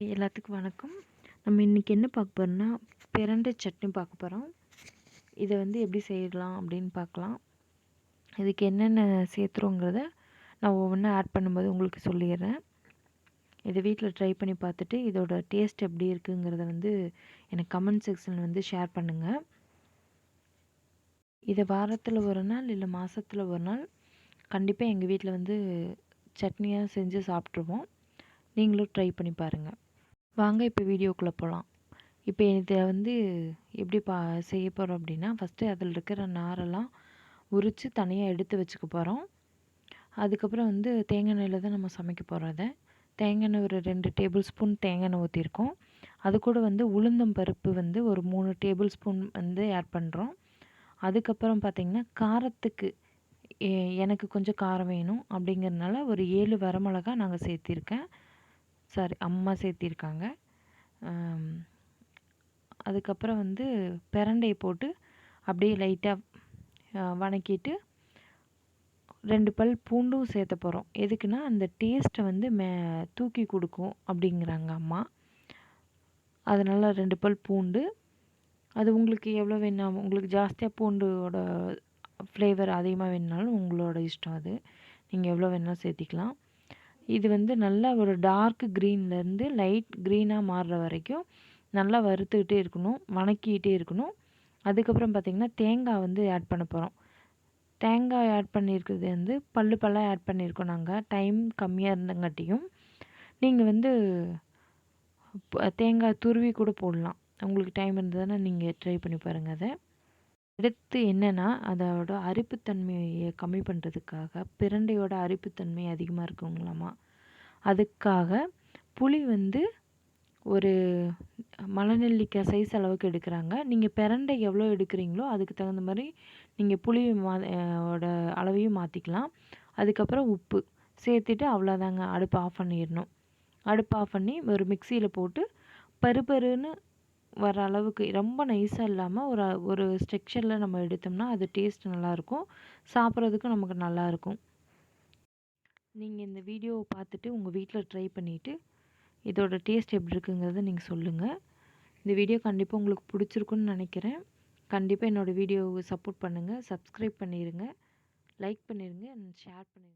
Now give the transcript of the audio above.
எல்லாத்துக்கும் வணக்கம். நம்ம இன்றைக்கி என்ன பார்க்க போகிறோம்னா பிரண்டை சட்னி பார்க்க போகிறோம் இதை வந்து எப்படி செய்யலாம் அப்படின்னு பார்க்கலாம். இதுக்கு என்னென்ன சேர்த்துறோங்கிறத நான் ஒவ்வொன்றா ஆட் பண்ணும்போது உங்களுக்கு சொல்லிடுறேன். இதை வீட்டில் ட்ரை பண்ணி பார்த்துட்டு இதோட டேஸ்ட் எப்படி இருக்குங்கிறத வந்து எனக்கு கமெண்ட் செக்ஷனில் வந்து ஷேர் பண்ணுங்கள் இதை வாரத்தில் ஒரு நாள் இல்லை மாதத்தில் ஒரு நாள் கண்டிப்பாக எங்கள் வீட்டில் வந்து சட்னியாக செஞ்சு சாப்பிட்ருவோம் நீங்களும் ட்ரை பண்ணி பாருங்கள் வாங்க இப்போ வீடியோக்குள்ளே போகலாம் இப்போ இதை வந்து எப்படி பா செய்ய போகிறோம் அப்படின்னா ஃபஸ்ட்டு அதில் இருக்கிற நாரெல்லாம் உரித்து தனியாக எடுத்து வச்சுக்க போகிறோம் அதுக்கப்புறம் வந்து தேங்காய் எண்ணெயில் தான் நம்ம சமைக்க போகிறோம் அதை தேங்காய் எண்ணெய் ஒரு ரெண்டு டேபிள் ஸ்பூன் தேங்காய் எண்ணெய் ஊற்றிருக்கோம் அது கூட வந்து உளுந்தம் பருப்பு வந்து ஒரு மூணு டேபிள் ஸ்பூன் வந்து ஆட் பண்ணுறோம் அதுக்கப்புறம் பார்த்திங்கன்னா காரத்துக்கு எனக்கு கொஞ்சம் காரம் வேணும் அப்படிங்கிறதுனால ஒரு ஏழு வரமிளகா நாங்கள் சேர்த்திருக்கேன். சாரி அம்மா சேர்த்திருக்காங்க. அதுக்கப்புறம் வந்து பிரண்டையை போட்டு அப்படியே லைட்டாக வணக்கிட்டு ரெண்டு பல் பூண்டும் சேர்த்த போகிறோம் எதுக்குன்னா அந்த டேஸ்ட்டை வந்து மே தூக்கி கொடுக்கும் அப்படிங்கிறாங்க அம்மா. அதனால் ரெண்டு பல் பூண்டு. அது உங்களுக்கு எவ்வளோ வேணும் உங்களுக்கு ஜாஸ்தியாக பூண்டோட ஃப்ளேவர் அதிகமாக வேணுனாலும் உங்களோட இஷ்டம் அது. நீங்கள் எவ்வளோ வேணாலும் சேர்த்திக்கலாம். இது வந்து நல்லா ஒரு டார்க் க்ரீன்லேருந்து லைட் க்ரீனாக மாறுற வரைக்கும் நல்லா வறுத்துக்கிட்டே இருக்கணும் வணக்கிக்கிட்டே இருக்கணும். அதுக்கப்புறம் பார்த்திங்கன்னா தேங்காய் வந்து ஆட் பண்ண போகிறோம் தேங்காய் ஆட் பண்ணியிருக்கிறது வந்து பல்லு பல்லாக ஆட் பண்ணியிருக்கோம் நாங்கள் டைம் கம்மியாக இருந்தங்காட்டியும். நீங்கள் வந்து தேங்காய் துருவி கூட போடலாம். உங்களுக்கு டைம் இருந்ததுன்னா நீங்கள் ட்ரை பண்ணி பாருங்கள் அதை. அடுத்து என்னென்னா அதோட அரிப்புத்தன்மையை கம்மி பண்ணுறதுக்காக பிரண்டையோட அரிப்புத்தன்மை அதிகமாக இருக்குங்களாமா அதுக்காக புளி வந்து ஒரு மலைநெல்லிக்காய் சைஸ் அளவுக்கு எடுக்கிறாங்க. நீங்கள் பிரண்டை எவ்வளோ எடுக்கிறீங்களோ அதுக்கு தகுந்த மாதிரி நீங்கள் புளி மா ஓட அளவையும் மாற்றிக்கலாம் அதுக்கப்புறம் உப்பு சேர்த்துட்டு அவ்வளோதாங்க. அடுப்பு ஆஃப் பண்ணிடணும். அடுப்பு ஆஃப் பண்ணி ஒரு மிக்சியில் போட்டு பருப்பருன்னு வர அளவுக்கு ரொம்ப நைஸாக இல்லாமல் ஒரு ஒரு ஸ்ட்ரக்சரில் நம்ம எடுத்தோம்னா அது டேஸ்ட் நல்லாயிருக்கும் சாப்பிட்றதுக்கும் நமக்கு நல்லாயிருக்கும் நீங்கள் இந்த வீடியோவை பார்த்துட்டு உங்கள் வீட்டில் ட்ரை பண்ணிவிட்டு இதோட டேஸ்ட் எப்படி இருக்குங்கிறத நீங்கள் சொல்லுங்கள் இந்த வீடியோ கண்டிப்பாக உங்களுக்கு பிடிச்சிருக்குன்னு நினைக்கிறேன். கண்டிப்பாக என்னோடய வீடியோவை சப்போர்ட் பண்ணுங்கள் சப்ஸ்கிரைப் பண்ணிடுங்க லைக் பண்ணிடுங்க அண்ட் ஷேர் பண்ணிடுங்க